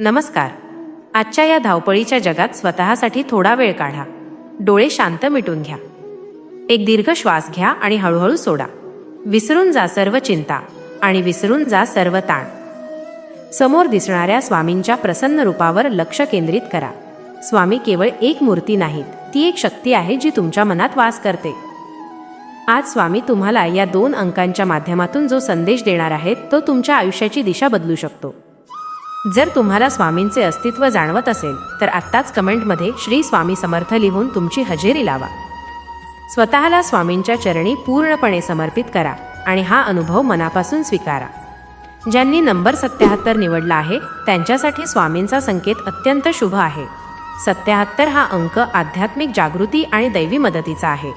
नमस्कार. आजच्या या धावपळीच्या जगात स्वतःसाठी थोडा वेळ काढा. डोळे शांत मिटून घ्या. एक दीर्घ श्वास घ्या आणि हळूहळू सोडा. विसरून जा सर्व चिंता आणि विसरून जा सर्व ताण. समोर दिसणाऱ्या स्वामींच्या प्रसन्न रूपावर लक्ष केंद्रित करा. स्वामी केवळ एक मूर्ती नाहीत ती एक शक्ती आहे जी तुमच्या मनात वास करते. आज स्वामी तुम्हाला या दोन अंकांच्या माध्यमातून जो संदेश देणार आहेत तो तुमच्या आयुष्याची दिशा बदलू शकतो. जर तुम्हाला स्वामींचे अस्तित्व जाणवत असेल तर आत्ताच कमेंटमध्ये श्री स्वामी समर्थ लिहून तुमची हजेरी लावा. स्वतःला स्वामींच्या चरणी पूर्णपणे समर्पित करा आणि हा अनुभव मनापासून स्वीकारा. ज्यांनी नंबर सत्याहत्तर निवडला आहे त्यांच्यासाठी स्वामींचा संकेत अत्यंत शुभ आहे. सत्याहत्तर हा अंक आध्यात्मिक जागृती आणि दैवी मदतीचा आहे.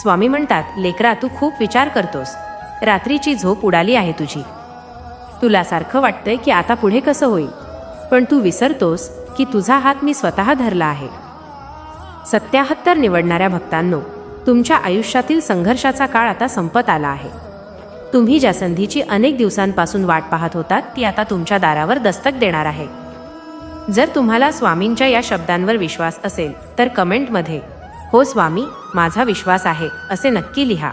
स्वामी म्हणतात लेकरा तू खूप विचार करतोस. रात्रीची झोप उडाली आहे तुझी. तुला सारखं वाटतंय की आता पुढे कसं होईल. पण तू विसरतोस की तुझा हात मी स्वतः धरला आहे. सत्याहत्तर निवडणाऱ्या भक्तांनो तुमच्या आयुष्यातील संघर्षाचा काळ आता संपत आला आहे. तुम्ही ज्या संधीची अनेक दिवसांपासून वाट पाहत होतात ती आता तुमच्या दारावर दस्तक देणार आहे. जर तुम्हाला स्वामींच्या या शब्दांवर विश्वास असेल तर कमेंटमध्ये हो स्वामी माझा विश्वास आहे असे नक्की लिहा.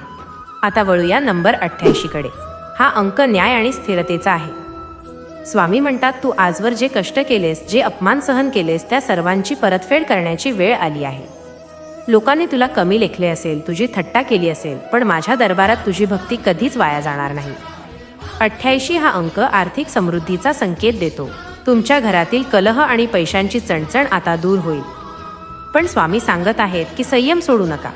आता वळूया नंबर अठ्ठ्याऐंशीकडे. हा अंक न्याय आणि स्थिरतेचा आहे. स्वामी म्हणतात तू आजवर जे कष्ट केलेस जे अपमान सहन केलेस त्या सर्वांची परतफेड करण्याची वेळ आली आहे. लोकांनी तुला कमी लेखले असेल तुझी थट्टा केली असेल पण माझ्या दरबारात तुझी भक्ती कधीच वाया जाणार नाही. अठ्ठ्याऐंशी हा अंक आर्थिक समृद्धीचा संकेत देतो. तुमच्या घरातील कलह आणि पैशांची चणचण आता दूर होईल. पण स्वामी सांगत आहेत की संयम सोडू नका.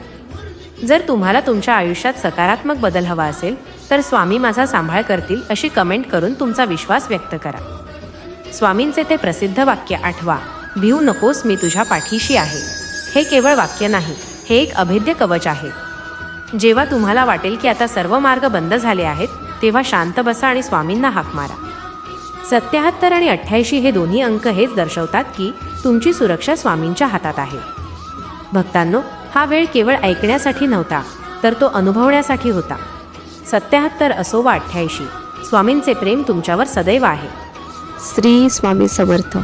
जर तुम्हाला तुमच्या आयुष्यात सकारात्मक बदल हवा असेल तर स्वामी माझा सांभाळ करतील अशी कमेंट करून तुमचा विश्वास व्यक्त करा. स्वामींचे ते प्रसिद्ध वाक्य आठवा भिऊ नकोस मी तुझ्या पाठीशी आहे. हे केवळ वाक्य नाही हे एक अभेद्य कवच आहे. जेव्हा तुम्हाला वाटेल की आता सर्व मार्ग बंद झाले आहेत तेव्हा शांत बसा आणि स्वामींना हाक मारा. सत्याहत्तर आणि अठ्ठ्याऐंशी हे दोन्ही अंक हेच दर्शवतात की तुमची सुरक्षा स्वामींच्या हातात आहे. भक्तांनो हा वेळ केवळ ऐकण्यासाठी नव्हता तर तो अनुभवण्यासाठी होता. सत्याहत्तर असो वा अठ्ठ्याऐंशी स्वामींचे प्रेम तुमच्यावर सदैव आहे. श्री स्वामी समर्थ.